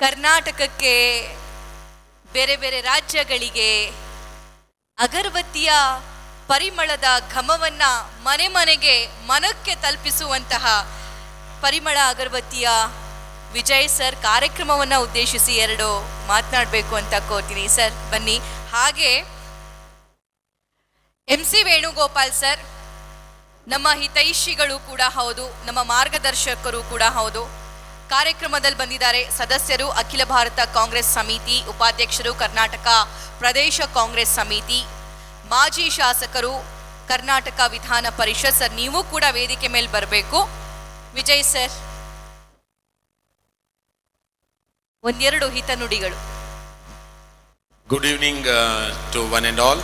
ಕರ್ನಾಟಕಕ್ಕೆ ಬೇರೆ ಬೇರೆ ರಾಜ್ಯಗಳಿಗೆ ಅಗರಬತ್ತಿಯ ಪರಿಮಳದ ಘಮವನ್ನ ಮನೆ ಮನೆಗೆ ಮನಕ್ಕೆ ತಲುಪಿಸುವಂತಹ ಪರಿಮಳ ಅಗರಬತ್ತಿಯ ವಿಜಯ್ ಸರ್ ಕಾರ್ಯಕ್ರಮವನ್ನು ಉದ್ದೇಶಿಸಿ ಎರಡು ಮಾತನಾಡಬೇಕು ಅಂತ ಕೋರ್ತೀನಿ. ಸರ್, ಬನ್ನಿ. ಹಾಗೆ ಎಂ ಸಿ ವೇಣುಗೋಪಾಲ್ ಸರ್, ನಮ್ಮ ಹಿತೈಷಿಗಳು ಕೂಡ ಹೌದು, ನಮ್ಮ ಮಾರ್ಗದರ್ಶಕರು ಕೂಡ ಹೌದು. ಕಾರ್ಯಕ್ರಮದಲ್ಲಿ ಬಂದಿದ್ದಾರೆ ಸದಸ್ಯರು ಅಖಿಲ ಭಾರತ ಕಾಂಗ್ರೆಸ್ ಸಮಿತಿ ಉಪಾಧ್ಯಕ್ಷರು ಕರ್ನಾಟಕ ಪ್ರದೇಶ ಕಾಂಗ್ರೆಸ್ ಸಮಿತಿ, ಮಾಜಿ ಶಾಸಕರು ಕರ್ನಾಟಕ ವಿಧಾನ ಪರಿಷತ್ ಸರ್, ನೀವು ಕೂಡ ವೇದಿಕೆ ಮೇಲೆ ಬರಬೇಕು. ವಿಜಯ್ ಸರ್. ಒಂದೆರಡು ಹಿತನುಡಿಗಳು good evening to one and all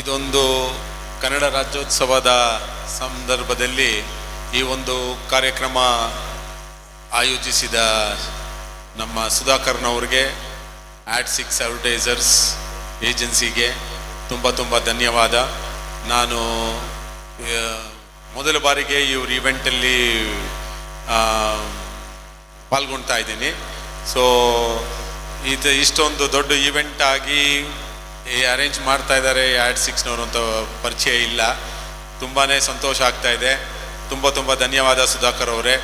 ಇದೊಂದು ಕನ್ನಡ ರಾಜ್ಯೋತ್ಸವದ ಸಂದರ್ಭದಲ್ಲಿ ಈ ಒಂದು ಕಾರ್ಯಕ್ರಮ ಆಯೋಜಿಸಿದ ನಮ್ಮ ಸುಧಾಕರ್ನವ್ರಿಗೆ ಆ್ಯಡ್ ಸಿಕ್ಸ್ ಅಡ್ವರ್ಟೈಸರ್ಸ್ ಏಜೆನ್ಸಿಗೆ ತುಂಬ ತುಂಬ ಧನ್ಯವಾದ. ನಾನು ಮೊದಲ ಬಾರಿಗೆ ಇವ್ರ ಈವೆಂಟಲ್ಲಿ ಪಾಲ್ಗೊಳ್ತಾ ಇದ್ದೀನಿ. ಸೊ ಇದು ಇಷ್ಟೊಂದು ದೊಡ್ಡ ಇವೆಂಟ್ ಆಗಿ ಅರೇಂಜ್ ಮಾಡ್ತಾ ಇದ್ದಾರೆ ಆ್ಯಡ್ ಸಿಕ್ಸ್ನವರು ಅಂತ ಪರಿಚಯ ಇಲ್ಲ. ತುಂಬಾ ಸಂತೋಷ ಆಗ್ತಾ ಇದೆ. ತುಂಬ ತುಂಬ ಧನ್ಯವಾದ ಸುಧಾಕರ್ ಅವರೇ.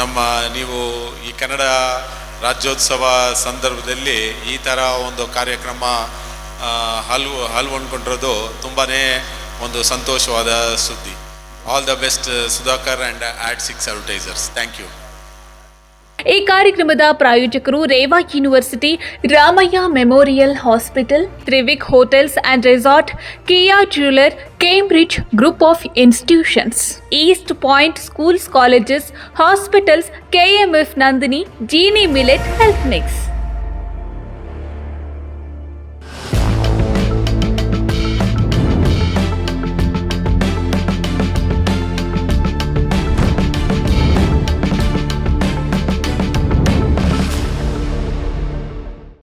ನಮ್ಮ ನೀವು ಈ ಕನ್ನಡ ರಾಜ್ಯೋತ್ಸವ ಸಂದರ್ಭದಲ್ಲಿ ಈ ಥರ ಒಂದು ಕಾರ್ಯಕ್ರಮ ಹಲ್ವು ಹಲ್ವೊಂಡ್ಕೊಂಡಿರೋದು ತುಂಬಾ ಒಂದು ಸಂತೋಷವಾದ ಸುದ್ದಿ. All the best Sudhakar and ad six advertisers thank you ಈ ಕಾರ್ಯಕ್ರಮದ ಪ್ರಾಯೋಜಕರು Reva university, Ramaiah memorial hospital, Trivik hotels and resort Kia jeweller Cambridge group of institutions. East Point schools, colleges, hospitals, KMF Nandini, Jeeni millet, health mix.